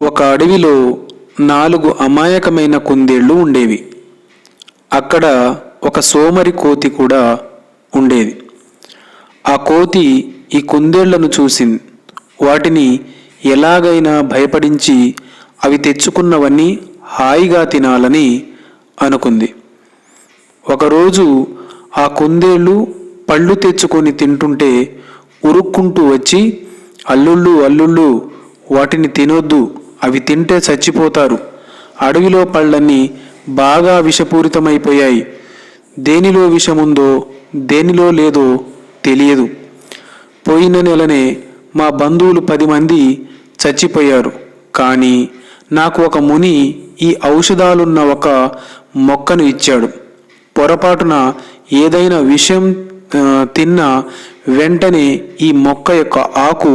ఒక అడవిలో నాలుగు అమాయకమైన కుందేళ్ళు ఉండేవి. అక్కడ ఒక సోమరి కోతి కూడా ఉండేది. ఆ కోతి ఈ కుందేళ్ళను చూసింది. వాటిని ఎలాగైనా భయపడించి అవి తెచ్చుకున్నవన్నీ హాయిగా తినాలని అనుకుంది. ఒకరోజు ఆ కుందేళ్ళు పళ్ళు తెచ్చుకొని తింటుంటే ఉరుక్కుంటూ వచ్చి అల్లుళ్ళు అల్లుళ్ళు వాటిని తినొద్దు అవి తింటే చచ్చిపోతారు. అడవిలో పళ్ళన్నీ బాగా విషపూరితమైపోయాయి. దేనిలో విషముందో దేనిలో లేదో తెలియదు. పోయిన నెలనే మా బంధువులు పది మంది చచ్చిపోయారు. కానీ నాకు ఒక ముని ఈ ఔషధాలున్న ఒక మొక్కను ఇచ్చాడు. పొరపాటున ఏదైనా విషయం తిన్న వెంటనే ఈ మొక్క యొక్క ఆకు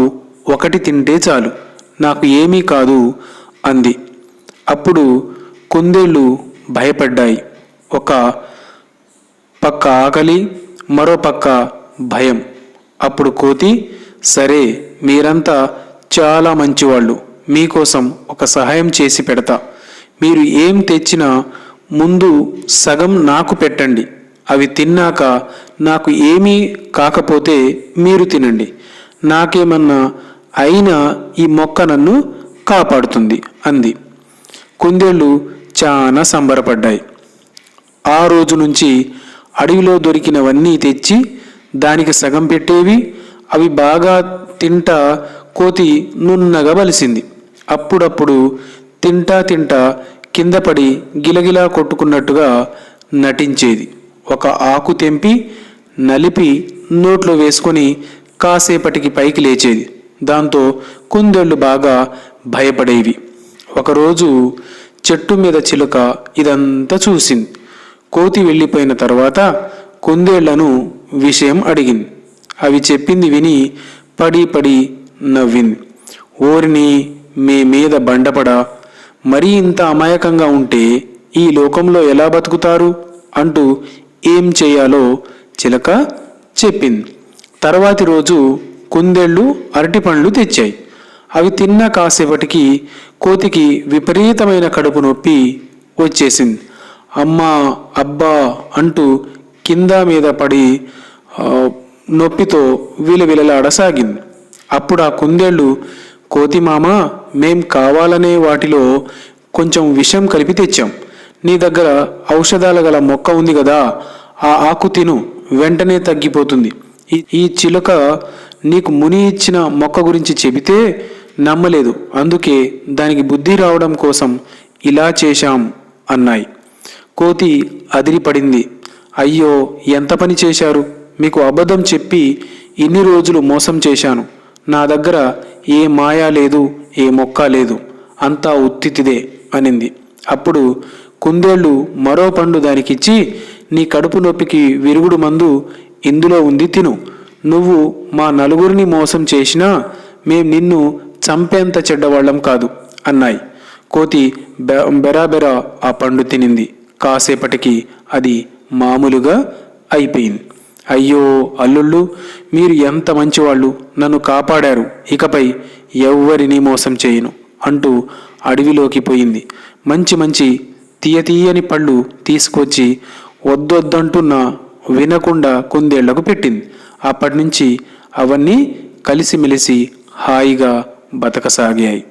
ఒకటి తింటే చాలు. నాకు ఏమీ కాదు అంది. అప్పుడు కుందేళ్ళు భయపడ్డాయి. ఒక పక్క ఆకలి మరో పక్క భయం. అప్పుడు కోతి సరే మీరంతా చాలా మంచివాళ్ళు. మీకోసం ఒక సహాయం చేసి పెడతా. మీరు ఏం తెచ్చినా ముందు సగం నాకు పెట్టండి. అవి తిన్నాక నాకు ఏమీ కాకపోతే మీరు తినండి. నాకేమన్నా అయినా ఈ మొక్క నన్ను కాపాడుతుంది అంది. కుందేళ్ళు చాలా సంబరపడ్డాయి. ఆ రోజు నుంచి అడవిలో దొరికినవన్నీ తెచ్చి దానికి సగం పెట్టేవి అవి బాగా తింటా కోతి నున్నగా బలిసింది అప్పుడప్పుడు తింటా తింటా కింద పడి గిలగిలా కొట్టుకున్నట్టుగా నటించేది. ఒక ఆకు తెంపి నలిపి నోట్లో వేసుకొని కాసేపటికి పైకి లేచేది. దాంతో కుందేళ్ళు బాగా భయపడేవి. ఒకరోజు చెట్టు మీద చిలుక ఇదంతా చూసింది. కోతి వెళ్ళిపోయిన తర్వాత కుందేళ్ళను విషయం అడిగింది. అవి చెప్పింది విని పడి పడి నవ్వింది. ఓరిని మీ మీద బండపడ మరీ ఇంత అమాయకంగా ఉంటే ఈ లోకంలో ఎలా బతుకుతారు? అంటూ ఏం చేయాలో చిలక చెప్పింది. తర్వాతి రోజు కుందేళ్ళు అరటిపండ్లు తెచ్చాయి. అవి తిన్న కాసేపటికి కోతికి విపరీతమైన కడుపు నొప్పి వచ్చేసింది. అమ్మా అబ్బా అంటూ కింద మీద పడి నొప్పితో విలవిలలాడసాగింది. అప్పుడు ఆ కుందేళ్ళు కోతి మామ మేం కావాలనే వాటిలో కొంచెం విషం కలిపి తెచ్చాం. నీ దగ్గర ఔషధాల గల మొక్క ఉంది కదా ఆ ఆకు తిను. వెంటనే తగ్గిపోతుంది. ఈ చిలుక నీకు ముని ఇచ్చిన మొక్క గురించి చెబితే నమ్మలేదు. అందుకే దానికి బుద్ధి రావడం కోసం ఇలా చేశాం అన్నాయి. కోతి అదిరిపడింది. అయ్యో ఎంత పని చేశారు? మీకు అబద్ధం చెప్పి ఇన్ని రోజులు మోసం చేశాను. నా దగ్గర ఏ మాయా లేదు ఏ మొక్క లేదు. అంతా ఉత్తితిదే అనింది. అప్పుడు కుందేళ్ళు మరో పండు దానికిచ్చి నీ కడుపు నొప్పికి విరుగుడు మందు ఇందులో ఉంది తిను. నువ్వు మా నలుగురిని మోసం చేసినా మేం నిన్ను చంపేంత చెడ్డవాళ్ళం కాదు అన్నాయి. కోతి బె- బెరాబెరా ఆ పండు తినింది. కాసేపటికి అది మామూలుగా అయిపోయింది. అయ్యో అల్లుళ్ళు మీరు ఎంత మంచివాళ్ళు నన్ను కాపాడారు ఇకపై ఎవ్వరినీ మోసం చేయను అంటూ అడవిలోకి పోయింది. మంచి మంచి తీయ తీయని పళ్ళు తీసుకొచ్చి వద్దొద్దంటున్నా వినకుండా కుందేళ్ళకు పెట్టింది. అప్పటి నుంచి అవన్నీ కలిసిమెలిసి హాయిగా బతకసాగాయి.